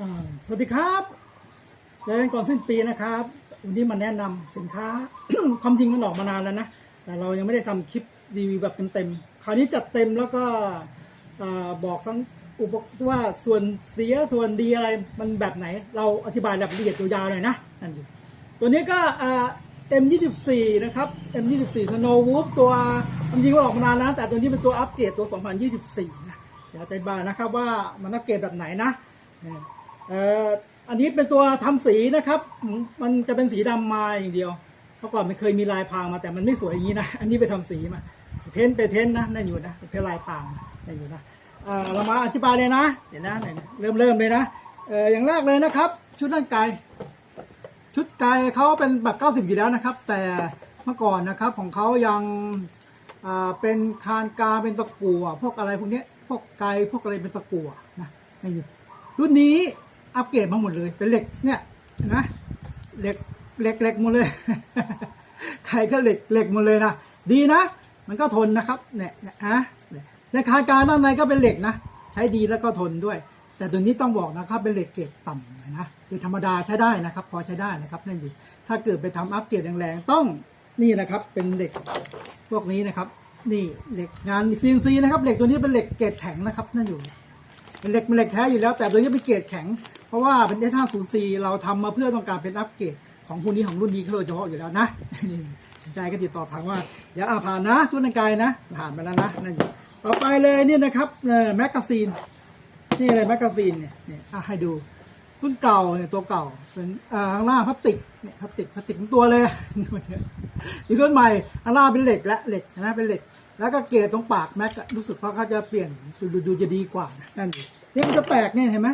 อ่าสวัสดีครับเจอกันก่อนสิ้นปีนะครับ วันนี้มาแนะนำสินค้า ความจริงมันออกมานานแล้วนะ แต่เรายังไม่ได้ทำคลิปรีวิวแบบเต็มๆ คราวนี้จัดเต็มแล้วก็อ่าบอกทั้งอุปกรณ์ว่าส่วนเสียส่วนดีอะไรมันแบบไหน เราอธิบายแบบละเอียดยาวๆหน่อยนะนั่นอยู่ตัวนี้ก็อ่า M24 นะครับ M24 Snow Wolf ตัวความจริงมันออกมานานแล้วแต่ตัวนี้เป็นตัวอัปเกรดตัว 2024 นะเดี๋ยวอธิบายนะครับว่ามันอัปเกรดแบบไหนนะ อันนี้เป็นตัวทำสีนะครับ มันจะเป็นสีดำมาอย่างเดียวเมื่อก่อนมันเคยมีลายพรางมาแต่มันไม่สวยอย่างนี้นะ อันนี้ไปทำสีมา เพ้นไปเพ้นนะนั่นอยู่นะเป็นเพ้นลายพรางนั่นอยู่นะเรามาอธิบายเลยนะ เดี๋ยวนะไหนะเริ่มเริ่มเลยนะเอออย่างแรกเลยนะครับ ชุดร่างกาย ชุดกายเขาเป็นแบบ90 อยู่แล้วนะครับ แต่เมื่อก่อนนะครับของเขายังเป็นคานกาเป็นตะกั่วพวกอะไรพวกนี้พวกไกพวกอะไรเป็นตะกั่วนะนี่อยู่รุ่นนี้ อัปเกรดมาหมดเลย เป็นเหล็กเนี่ยนะเหล็กเหล็กเหล็กหมดเลย ใครก็เหล็กเหล็กหมดเลยนะดีนะ มันก็ทนนะครับเนี่ยเนี่ะในคานกาด้านในก็เป็นเหล็กนะใช้ดีแล้วก็ทนด้วย แต่ตัวนี้ต้องบอกนะครับเป็นเหล็กเกรดต่ำหน่อยนะคือธรรมดาใช้ได้นะครับ พอใช้ได้นะครับนั่นอยู่ถ้าเกิดไปทำอัปเกรดแรงๆต้องนี่นะครับเป็นเหล็กพวกนี้นะครับ นี่เหล็กงาน CNC นะครับเหล็กตัวนี้เป็นเหล็กเกรดแข็งนะครับนั่นอยู่เป็นเหล็กเป็นเหล็กแท้อยู่แล้ว แต่ตัวนี้เป็นเกรดแข็ง เพราะว่าเป็น S504 เราทำมาเพื่อต้องการเป็นอัปเกรดของพวกนี้ของรุ่นนี้โดยเฉพาะอยู่แล้วนะใจก็ติดต่อทางว่าเดี๋ยวอาผ่านนะชุดนังกายนะ ผ่านไปแล้วนะนั่นอยู่ต่อไปเลยเนี่ยนะครับแมกกาซีนนี่อะไรแมกกาซีนเนี่ยเนี่ยอะให้ดูรุ่นเก่าเนี่ยตัวเก่าเป็นอ่าข้างล่างพลาสติกเนี่ยพลาสติกพลาสติกทั้งตัวเลยนี่รุ่นใหม่ข้างล่างเป็นเหล็กและเหล็กนะเป็นเหล็ก แล้วก็เกรดตรงปากแม็กอะรู้สึกว่าเขาจะเปลี่ยนดูดูจะดีกว่านะนั่นดินี่มันจะแตกเนี่ยเห็นไหม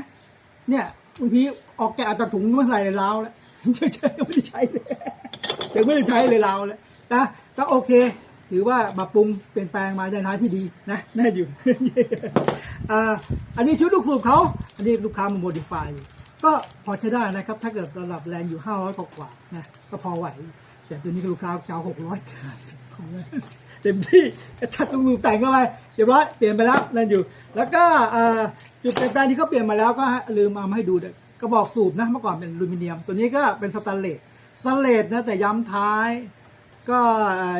เนี่ย บางทีออกแกะเอาจากถุงมาใส่ในราวแล้วใช่ๆไม่ได้ใช้เลยยังไม่ได้ใช้เลยราวแล้วนะก็โอเค ถือว่าปรับปรุงเปลี่ยนแปลงมาในทางที่ดีนะน่าอยู่อันนี้ชุดลูกสูบเขาอันนี้ลูกค้ามาโมดิฟายก็พอใช้ได้นะครับ ถ้าเกิดระดับแรงอยู่ 500 กว่าๆนะก็พอไหว แต่ตัวนี้ลูกค้าเจะเอา600เต็มที่ชัดลูกสูบแต่งเข้าไปเรียบร้อยเปลี่ยนไปแล้วนั่นอยู่ แล้วก็ จุดเปลี่ยนแปลงที่เขาเปลี่ยนมาแล้วก็ลืมเอามาให้ดูด้วยกระบอกสูบนะเมื่อก่อนเป็นอลูมิเนียม ตัวนี้ก็เป็นสแตนเลสสแตนเลสนะแต่ย้ำท้าย ก็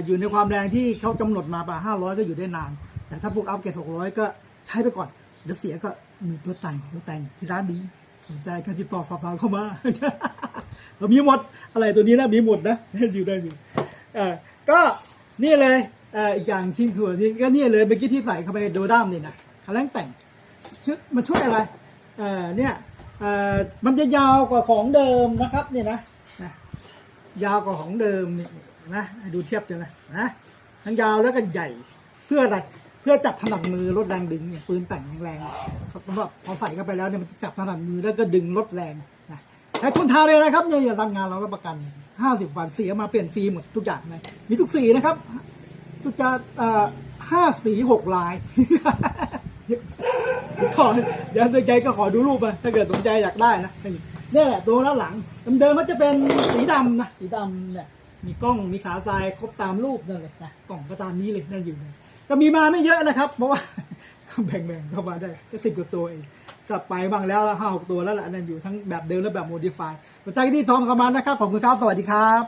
อยู่ในความแรงที่เขากำหนดมาป่ะห้าร้อยก็อยู่ได้นาน แต่ถ้าพวกอัพเกรดหกร้อยก็ใช้ไปก่อนเดี๋ยวเสียก็มีตัวแต่งตัวแต่งที่ร้านนี้สนใจก็ติดต่อสอบถามเข้ามาเรามีหมดอะไรตัวนี้นะมีหมดนะอยู่ได้อยู่เอ่อก็นี่เลยอ่ออีกอย่างทิ้งส่วนนี้ก็นี่เลยเมื่อกี้ที่ใส่เข้าไปในโดด้ามนี่นะคันแรงแต่ง มันช่วยอะไรเออเนี่ยเออมันจะยาวกว่าของเดิมนะครับเนี่ยนะนะยาวกว่าของเดิมนี่นะดูเทียบกันนะนะทั้งยาวแล้วก็ใหญ่เพื่ออะไรเพื่อจับถนัดมือลดแรงดึงเนี่ยปืนแต่งแรงๆสำหรับพอใส่เข้าไปแล้วเนี่ยมันจะจับถนัดมือแล้วก็ดึงลดแรงนะแต่คุณทาเลยนะครับเนี่ยรับงานเรารับประกัน 50 วันเสียมาเปลี่ยนฟรีหมดทุกอย่างนะมีทุกสีนะครับ สุดจะเอ่อห้าสีหกลาย ขอเดี๋ยวสนใจก็ขอดูรูปมาถ้าเกิดสนใจอยากได้นะนี่แหละตัวด้านหลังเดิมๆมันจะเป็นสีดำนะสีดำเนี่ยมีกล้องมีขาทรายครบตามรูปนั่นเลยนะกล่องก็ตามนี้เลยนั่นอยู่เลยก็มีมาไม่เยอะนะครับ เพราะว่าแบ่งๆเข้ามาได้แค่สิบกว่าตัวเองกลับไปบ้างแล้วละห้าหกตัวแล้วล่ะนั่นอยู่ทั้งแบบเดิมและแบบโมดิฟายสนใจก็ที่ทอมเข้ามานะครับขอบคุณครับสวัสดีครับ